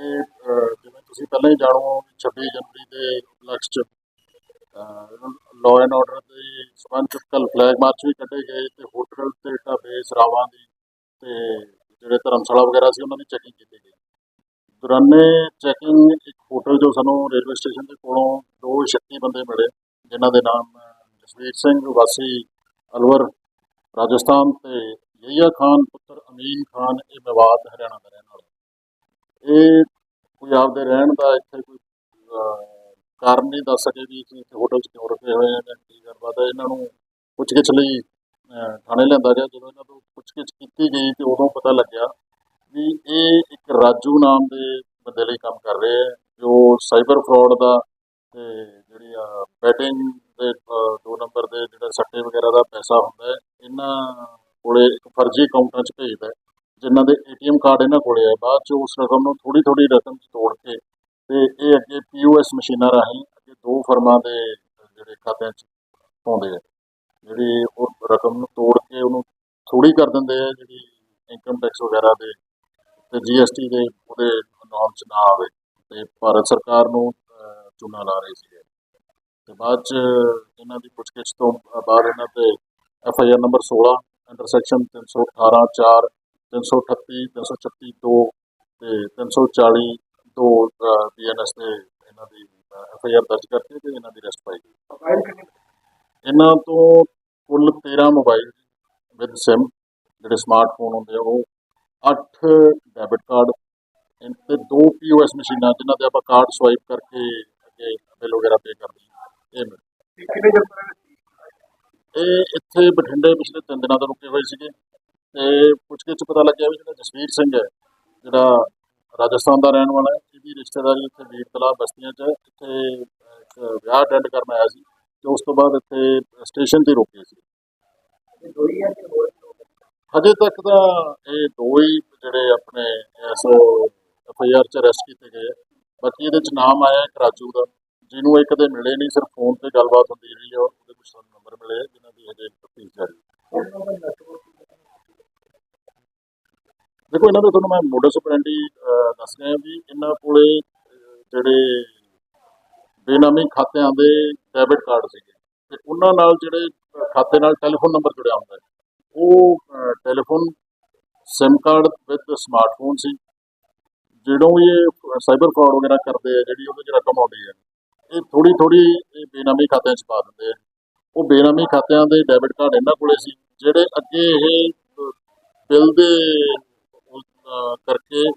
ਇਹ ਜਿਵੇਂ ਤੁਸੀਂ ਪਹਿਲਾਂ ਹੀ ਜਾਣੋ ਵੀ 26 ਜਨਵਰੀ ਦੇ ਉਪਲਕਸ਼ ਚ ਲਾਅ ਐਂਡ ਆਰਡਰ ਦੇ ਸਬੰਧ ਚ ਕੱਲ ਫਲੈਗ ਮਾਰਚ ਵੀ ਕੱਢੇ ਗਏ ਤੇ ਹੋਟਲ ਤੇ ਢਾਬੇ ਸਰਾਵਾਂ ਦੀ ਤੇ ਜਿਹੜੇ ਧਰਮਸ਼ਾਲਾ ਵਗੈਰਾ ਸੀ ਉਹਨਾਂ ਦੀ ਚੈਕਿੰਗ ਕੀਤੀ ਗਈ। ਦੌਰਾਨੇ ਚੈਕਿੰਗ ਇੱਕ ਹੋਟਲ ਜੋ ਸਾਨੂੰ ਰੇਲਵੇ ਸਟੇਸ਼ਨ ਦੇ ਕੋਲੋਂ ਦੋ ਸ਼ੱਕੀ ਬੰਦੇ ਮਿਲੇ, ਜਿਨ੍ਹਾਂ ਦੇ ਨਾਮ ਜਸਵੀਰ ਸਿੰਘ, ਵਾਸੀ ਅਲਵਰ, ਰਾਜਸਥਾਨ ਤੇ ਯਹੀਆ ਖਾਨ, ਪੁੱਤਰ ਅਮੀਨ ਖਾਨ, ਇਹ ਮੇਵਾਤ ਹਰਿਆਣਾ ਦਾ ਰਹਿਣਾ ਇਹ ਕੋਈ ਆਪਦੇ ਰਹਿਣ ਦਾ ਇੱਥੇ ਕੋਈ ਕਾਰਨ ਨਹੀਂ ਦੱਸ ਸਕੇ ਵੀ ਅਸੀਂ ਇੱਥੇ ਹੋਟਲ 'ਚ ਕਿਉਂ ਰੁਕੇ ਹੋਏ ਹਾਂ ਜਾਂ ਕੀ ਗੱਲਬਾਤ ਹੈ। ਇਹਨਾਂ ਨੂੰ ਪੁੱਛਗਿੱਛ ਲਈ ਅਹ, ਥਾਣੇ ਲਿਆਂਦਾ ਗਿਆ। ਜਦੋਂ ਇਹਨਾਂ ਤੋਂ ਪੁੱਛਗਿੱਛ ਕੀਤੀ ਗਈ ਤੇ ਉਦੋਂ ਪਤਾ ਲੱਗਿਆ ਵੀ ਇਹ ਇੱਕ ਰਾਜੂ ਨਾਮ ਦੇ ਬੰਦੇ ਲਈ ਕੰਮ ਕਰ ਰਹੇ ਹੈ ਜੋ ਸਾਈਬਰ ਫਰਾਡ ਦਾ ਤੇ ਜਿਹੜੀ ਆ ਬੈਟਿੰਗ ਦੇ ਦੋ ਨੰਬਰ ਦੇ ਜਿਹੜਾ ਸੱਟੇ ਵਗੈਰਾ ਦਾ ਪੈਸਾ ਹੁੰਦਾ ਹੈ ਇਹਨਾਂ ਕੋਲੇ ਇੱਕ ਫਰਜ਼ੀ ਅਕਾਊਂਟਾਂ 'ਚ ਭੇਜਦਾ ਜਿਨ੍ਹਾਂ ਦੇ ਏਟੀਐਮ ਕਾਰਡ ਇਹਨਾਂ ਕੋਲੇ ਹੈ ਬਾਅਦ 'ਚ ਉਸ ਰਕਮ ਨੂੰ ਥੋੜੀ ਥੋੜੀ ਰਕਮ 'ਚ ਤੋੜ ਕੇ ਤੇ ਇਹ ਅੱਗੇ ਪੀਓਐਸ ਮਸ਼ੀਨਾਂ ਰਾਹੀਂ ਅੱਗੇ ਦੋ ਫਰਮਾਂ ਦੇ ਜਿਹੜੇ ਖਾਤਿਆਂ 'ਚ ਪਾਉਂਦੇ ਆ। ਜਿਹੜੀ ਉਹ ਰਕਮ ਨੂੰ ਤੋੜ ਕੇ ਉਹਨੂੰ ਥੋੜੀ ਕਰ ਦਿੰਦੇ ਆ ਜਿਹੜੀ ਇਨਕਮ ਟੈਕਸ ਵਗੈਰਾ ਦੇ ਤੇ ਜੀਐਸਟੀ ਦੇ ਉਹਦੇ ਨਾਮ 'ਚ ਨਾ ਆਵੇ ਤੇ ਭਾਰਤ ਸਰਕਾਰ ਨੂੰ ਅਹ, ਲਾ ਰਹੀ ਸੀ ਤੇ ਬਾਅਦ 'ਚ ਇਹਨਾਂ ਦੀ ਪੁੱਛਗਿੱਛ ਤੋਂ ਬਾਅਦ ਇਹਨਾਂ ਤੇ F I R number 16 under section 318 4 338 336 2 ਤੇ 340 2 ਬੀਐਨਐਸ ਤੇ ਇਹਨਾਂ ਦੀ ਐਫ ਆਈ ਆਰ ਦਰਜ ਕਰਕੇ ਤੇ ਇਹਨਾਂ ਦੀ ਅਰੈਸਟ ਪਾਈ ਗਈ। ਇਹਨਾਂ ਤੋਂ ਕੁੱਲ 13 ਮੋਬਾਈਲ ਵਿਦ ਸਿਮ ਜਿਹੜੇ ਸਮਾਰਟਫੋਨ ਹੁੰਦੇ ਆ ਉਹ 8 ਡੈਬਿਟ ਕਾਰਡ ਤੇ ਦੋ ਪੀਓਐਸ ਮਸ਼ੀਨਾਂ ਜਿਨ੍ਹਾਂ ਤੇ ਆਪਾਂ ਕਾਰਡ ਸਵਾਈਪ ਕਰਕੇ ਅੱਗੇ ਬਿੱਲ ਵਗੈਰਾ ਪੇ ਕਰਦੇ ਹਾਂ ਇਹ ਇਹ ਇੱਥੇ ਬਠਿੰਡੇ ਪਿਛਲੇ 3 ਦਿਨਾਂ ਤੋਂ ਰੁਕੇ ਹੋਏ ਸੀਗੇ। ਤੇ ਪੁੱਛਗਿੱਛ ਪਤਾ ਲੱਗਿਆ ਵੀ ਜਿਹੜਾ ਜਸਵੀਰ ਸਿੰਘ ਹੈ ਜਿਹੜਾ ਰਾਜਸਥਾਨ ਦਾ ਰਹਿਣ ਵਾਲਾ ਹੈ ਇਹਦੀ ਰਿਸ਼ਤੇਦਾਰੀ ਇੱਥੇ ਵੀਰ ਤਲਾਬ ਬਸਤੀਆਂ 'ਚ ਇੱਥੇ ਇੱਕ ਵਿਆਹ ਅਟੈਂਡ ਕਰਨ ਆਇਆ ਸੀ ਤੇ ਉਸ ਤੋਂ ਬਾਅਦ ਇੱਥੇ ਸਟੇਸ਼ਨ ਤੇ ਰੁਕੇ ਸੀ। ਹਜੇ ਤੱਕ ਤਾਂ ਇਹ ਦੋ ਹੀ ਜਿਹੜੇ ਆਪਣੇ ਇਸ ਐਫ ਆਈ ਆਰ ਚ ਅਰੈਸਟ ਕੀਤੇ ਗਏ ਬਾਕੀ ਇਹਦੇ ਚ ਨਾਮ ਆਇਆ ਇੱਕ ਰਾਜੂ ਦਾ ਜਿਹਨੂੰ ਇਹ ਕਦੇ ਮਿਲੇ ਨਹੀਂ ਸਿਰਫ ਫੋਨ ਤੇ ਗੱਲਬਾਤ ਹੁੰਦੀ ਰਹੀ ਆ ਉਹਦੇ ਕੁਝ ਸਾਨੂੰ ਨੰਬਰ ਮਿਲੇ ਆ, ਜਿਨ੍ਹਾਂ ਦੀ ਹਜੇ ਤਫਤੀਸ਼ ਜਾਰੀ ਹੈ। ਉਹਨਾਂ ਦਾ ਨੈਟਵਰਕ ਦੇਖੋ, ਇਹਨਾਂ ਦੇ ਤੁਹਾਨੂੰ ਮੈਂ ਮੋਡਸ ਆਪਰੈਂਡੀ ਦੱਸ ਰਿਹਾ ਵੀ ਇਹਨਾਂ ਕੋਲੇ ਜਿਹੜੇ ਬੇਨਾਮੀ ਖਾਤਿਆਂ ਦੇ ਡੈਬਿਟ ਕਾਰਡ ਸੀਗੇ। ਤੇ ਉਹਨਾਂ ਨਾਲ ਜਿਹੜੇ ਖਾਤੇ ਨਾਲ ਟੈਲੀਫੋਨ ਨੰਬਰ ਜੁੜਿਆ ਹੁੰਦਾ ਹੈ। ਉਹ telephone SIM card with smartphone ਸੀ। ਜਦੋਂ ਇਹ ਸਾਈਬਰ ਫਰਾਡ ਵਗੈਰਾ ਕਰਦੇ ਆ, ਜਿਹੜੀ ਉਹਦੇ 'ਚ ਰਕਮ ਆਉਂਦੀ ਹੈ, ਇਹ ਥੋੜੀ ਥੋੜੀ ਇਹ ਬੇਨਾਮੀ ਖਾਤਿਆਂ 'ਚ ਪਾ ਦਿੰਦੇ ਆ। ਉਹ ਬੇਨਾਮੀ ਖਾਤਿਆਂ ਦੇ ਡੈਬਿਟ ਕਾਰਡ ਇਹਨਾਂ ਕੋਲੇ ਸੀ, ਜਿਹੜੇ ਅੱਗੇ ਇਹ ਬਿੱਲ ਦੇ ਕਰਕੇ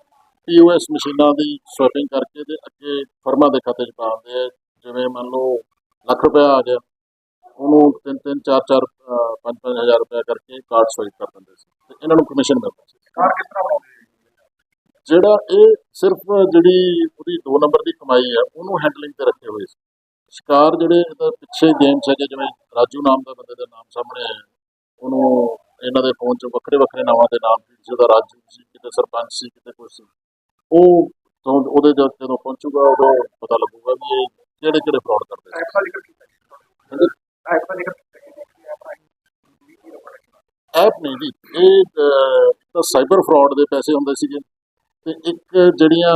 ਪੀਓਐਸ ਮਸ਼ੀਨਾਂ ਦੀ ਸਵੈਪਿੰਗ ਕਰਕੇ ਤੇ ਅੱਗੇ ਫਰਮਾਂ ਦੇ ਖਾਤੇ 'ਚ ਪਾ ਦਿੰਦੇ ਆ। ਜਿਵੇਂ ਮੰਨ ਲਓ ਲੱਖ ਰੁਪਇਆ ਆ ਗਿਆ ਉਹਨੂੰ ਤਿੰਨ ਤਿੰਨ ਚਾਰ ਚਾਰ ਅਹ, ਪੰਜ ਪੰਜ ਹਜ਼ਾਰ ਰੁਪਇਆ ਕਰਕੇ ਕਾਰਡ ਸਵਾਈਪ ਕਰ ਦਿੰਦੇ ਸੀ। ਤੇ ਇਹਨਾਂ ਨੂੰ ਕਮਿਸ਼ਨ ਮਿਲਦਾ ਸੀ। ਕਾਰ ਕਿਸ ਤਰ੍ਹਾਂ ਬਣਾਉਂਦੇ ਜਿਹੜਾ ਇਹ ਸਿਰਫ ਜਿਹੜੀ ਉਹਦੀ 2 ਨੰਬਰ ਦੀ ਕਮਾਈ ਹੈ ਉਹਨੂੰ ਹੈਂਡਲਿੰਗ ਤੇ ਰੱਖੇ ਹੋਏ ਸੀ। ਸ਼ਿਕਾਰ ਜਿਹੜੇ ਇਹਦਾ ਪਿੱਛੇ ਗੇਮਸ ਹੈਗੇ ਜਿਵੇਂ ਰਾਜੂ ਨਾਮ ਦਾ ਬੰਦੇ ਦਾ ਨਾਮ ਸਾਹਮਣੇ ਆਇਆ। ਉਹਨੂੰ ਇਹਨਾਂ ਦੇ ਫੋਨ 'ਚ ਵੱਖਰੇ ਵੱਖਰੇ ਨਾਵਾਂ ਦੇ ਨਾਮ ਸੀ ਜਿਹਦਾ ਰਾਜੂ ਸਰਪੰਚ ਸੀ ਕਿਤੇ ਕੁਛ ਸੀ। ਉਹ ਤੋਂ ਉਹਦੇ ਜਦ ਜਦੋਂ ਪਹੁੰਚੂਗਾ ਉਦੋਂ ਪਤਾ ਲੱਗੂਗਾ ਵੀ ਇਹ ਕਿਹੜੇ ਕਿਹੜੇ ਫਰਾਡ ਕਰਦੇ ਸੀ ਐਪ ਨਹੀਂ ਜੀ ਇਹ ਤਾਂ ਸਾਈਬਰ ਫਰਾਡ ਦੇ ਪੈਸੇ ਹੁੰਦੇ ਸੀਗੇ ਤੇ ਇੱਕ ਜਿਹੜੀਆਂ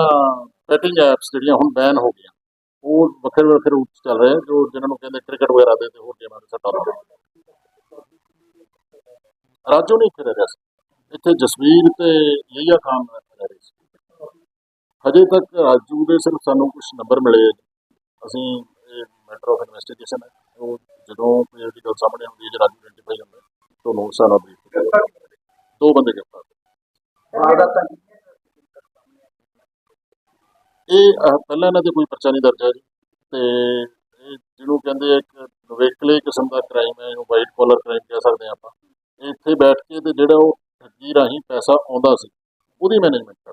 ਬੈਟਿੰਗ ਐਪਸ ਜਿਹੜੀਆਂ ਹੁਣ ਬੈਨ ਹੋ ਗਈਆਂ ਉਹ ਵੱਖਰੇ ਵੱਖਰੇ ਰੂਪ 'ਚ ਚੱਲ ਰਹੇ ਜੋ ਜਿਨ੍ਹਾਂ ਨੂੰ ਕਹਿੰਦੇ ਕ੍ਰਿਕਟ ਵਗੈਰਾ ਦੇ ਤੇ ਹੋਰ ਗੇਮਾਂ ਦੇ ਸੱਟਾਂ ਲਾਉਂਦੇ ਰਾਜੂ ਨਹੀਂ ਰਹਿ ਰਿਹਾ ਸੀ। ਇੱਥੇ ਜਸਵੀਰ ਤੇ ਯਹੀਆ ਖਾਨ ਰਹਿ ਰਹੇ ਸੀ। ਹਜੇ ਤੱਕ ਰਾਜੂ ਦੇ ਸਿਰਫ ਸਾਨੂੰ ਕੁਝ ਨੰਬਰ ਮਿਲੇ ਆ ਜੀ। ਅਸੀਂ ਇਹ ਮੈਟਰ ਆਫ ਇਨਵੈਸਟੀਗੇਸ਼ਨ ਹੈ। ਉਹ ਜਦੋਂ ਕੋਈ ਇਹਦੀ ਗੱਲ ਸਾਹਮਣੇ ਆਉਂਦੀ ਹੈ ਜੇ ਰਾਜੂ ਹੁੰਦਾ ਹੈ, ਤਾਂ ਸਾਰਾ ਬਰੀਫ ਦੋ ਬੰਦੇ ਗ੍ਰਿਫਤਾਰ ਇਹ ਪਹਿਲਾਂ ਇਹਨਾਂ ਤੇ ਕੋਈ ਪਰਚਾ ਨਹੀਂ ਦਰਜ ਹੈ ਜੀ। ਤੇ ਇਹ ਜਿਹਨੂੰ ਕਹਿੰਦੇ ਇੱਕ ਨਵੇਕਲੇ ਕਿਸਮ ਦਾ ਕ੍ਰਾਈਮ ਹੈ ਇਹਨੂੰ ਵਾਈਟ ਕਾਲਰ ਕ੍ਰਾਈਮ ਕਹਿ ਸਕਦੇ ਹਾਂ ਆਪਾਂ। ਇੱਥੇ ਬੈਠ ਕੇ ਤੇ ਜਿਹੜਾ ਉਹ ਰਾਹੀਂ ਪੈਸਾ ਆਉਂਦਾ ਸੀ ਉਹਦੀ ਮੈਨੇਜਮੈਂਟ